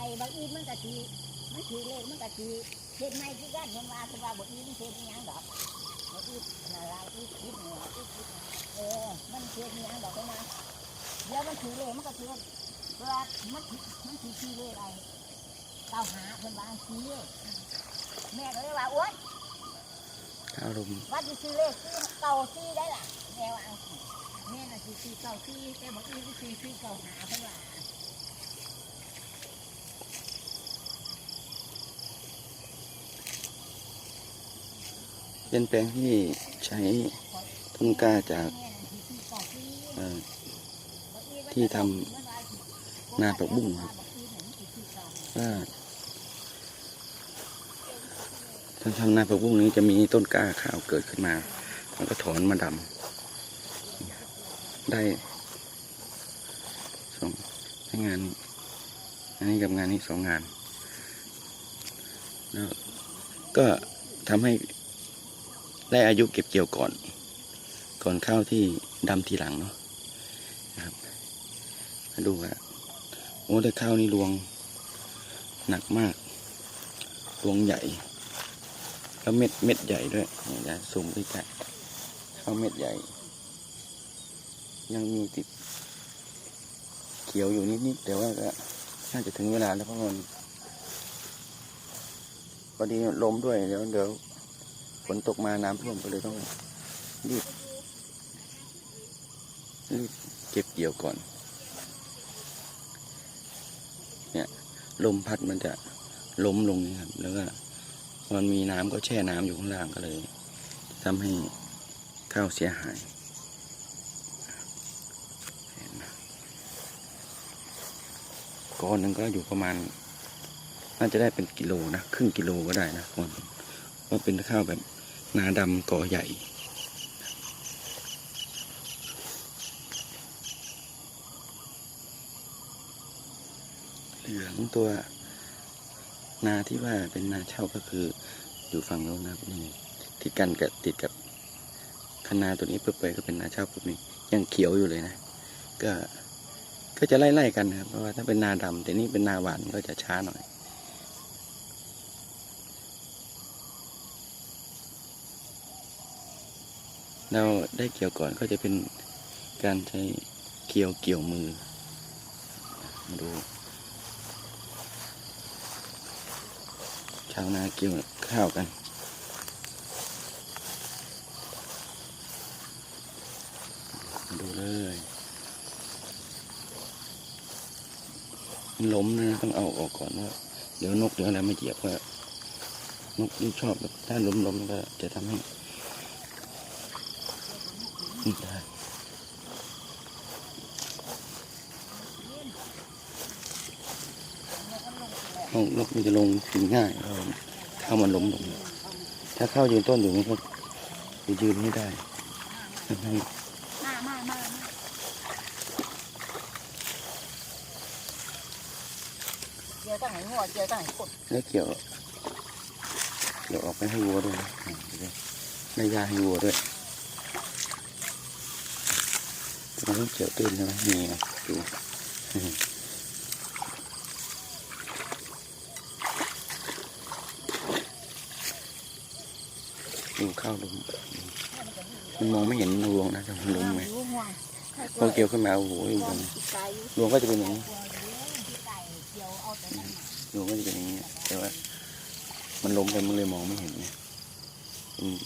อ้บางอีมันกะทีมันถือเลขมันกะทีเฮ็ดไม่คือกันมันว่าคือว่าบ่อีมันเฮ็ดอิหยังดอกบ่อีน่ะเรอีคิดเนี่ยอีคิดเออมันเฮ็ดอิหยังดอกไปนะเดี๋ยวมันถือเลขมันก็ถือเวลามันมันถือชื่เลขอะไรเก้าหาเพิ่นว่าซื้อแม่ก็เลยว่าโอ๊ยข้าวลมว่าสิซื้อเลขซื้อเก่าซื้อได้ล่ะแม่ว่าแม่น่ะซื้อเก่าซื้อแต่บ่อีสิซื้อซื้อเก่าหาเพิ่นว่า เป็นแปลงที่ใช้ต้นกล้าจากที่ทำนาผักบุ้งครับถ้าทำนาผักบุ้งนี้จะมีต้นกล้าข้าวเกิดขึ้นมามันก็ถอนมาดำได้สองงานนี้อันนี้กับงานนี้สองงาน แล้วก็ทำให้ ได้อายุเก็บเกี่ยวก่อน ก่อนข้าวที่ดำทีหลังเนาะนะครับมาดูว่าโอ้แต่ข้าวนี่รวงหนักมากรวงใหญ่ แล้วเม็ดเม็ดใหญ่ด้วยเนี่ยจะสูงใกล้ๆข้าวเม็ดใหญ่ ยังมีติดเขียวอยู่นิดๆแต่ว่าก็น่าจะถึงเวลาแล้วเพราะมันพอดีลมด้วยเดี๋ยวเดี๋ยว ฝนตกมาน้ำท่วมก็เลยต้องรีบรีบเก็บเกี่ยวก่อน เนี่ย ลมพัดมันจะล้มลงนี่ครับ แล้วก็มันมีน้ำก็แช่น้ำอยู่ข้างล่างก็เลยทำให้ข้าวเสียหายก้อนหนึ่งก็อยู่ประมาณ น่าจะได้เป็นกิโลนะ ครึ่งกิโลก็ได้นะคนว่าเป็นข้าวแบบ นาดำก่อใหญ่เหลืองตัวนาที่ว่าเป็นนาเช่าก็คืออยู่ฝั่งโน้นนะครับนี่ติดกันกับติดกับคณาตัวนี้เพื่อไปก็เป็นนาเช่าปุ๊บนี่ยังเขียวอยู่เลยนะ ก็ก็จะไล่ๆกันนะครับเพราะว่าถ้าเป็นนาดำแต่นี่เป็นนาหวานก็จะช้าหน่อย เราได้เกี่ยวก่อนก็จะเป็นการใช้เกี่ยวเกี่ยวมือ มาดู ชาวนาเกี่ยวข้าวกันมาดูเลยมันล้มนะต้องเอาออกก่อนว่าเดี๋ยวนกเดี๋ยวอะไรมาเหยียบว่านกนี่ชอบถ้าล้มล้มก็จะทำให้ นี่ได้นกนกมันจะลงกินง่ายเราเข้ามันล้มลงถ้าเข้ายืนต้นอยู่มันก็จะยืนไม่ได้เดี๋ยวต้งให้หัวเดี๋ยวต้งให้กดแล้วเกี่ยวเกี่ยวออกไปให้วัวด้วยนะอืมได้ยาให้วัวด้วย มันต้องเกี่ยวตื้นใช่ไหมนี่ไงดูอืมดูข้าวลมมันมองไม่เห็นรวงนะแต่มันลมไหมรู้ห่วงพอเกี่ยวขึ้นมาโอ้โหอยู่ตรงนี้รวงก็จะเป็นอย่างนี้เกี่ยวเอาแต่นั่นน่ะรวงก็จะเป็นอย่างนี้แต่ว่ามันล้มไปมันเลยมองไม่เห็นไงอืม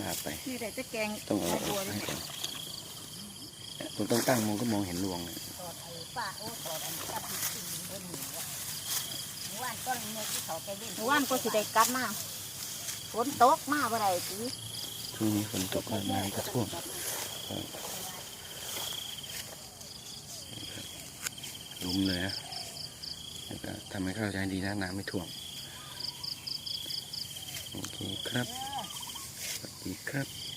ลากไปนี่แต่จะแกงต้องเอาอบัวอกเลยให้ก่อนผม ต้องตั้งมองก็มองเห็นรวงเลยตอดไอ้ป้าโอ้ตอดอันกับที่กินบนหัวว่านต้นเมื่อที่เขาไปเล่นว่านก็สิได้กลับมาฝนตกมาบ่ได้สิช่วงนี้ฝนตกแล้วน้ำก็ท่วมลุมเลยนะแล้วก็ทำให้ข้าวใจดีนะน้ำไม่ท่วมโอเคครับสวัสดีครับ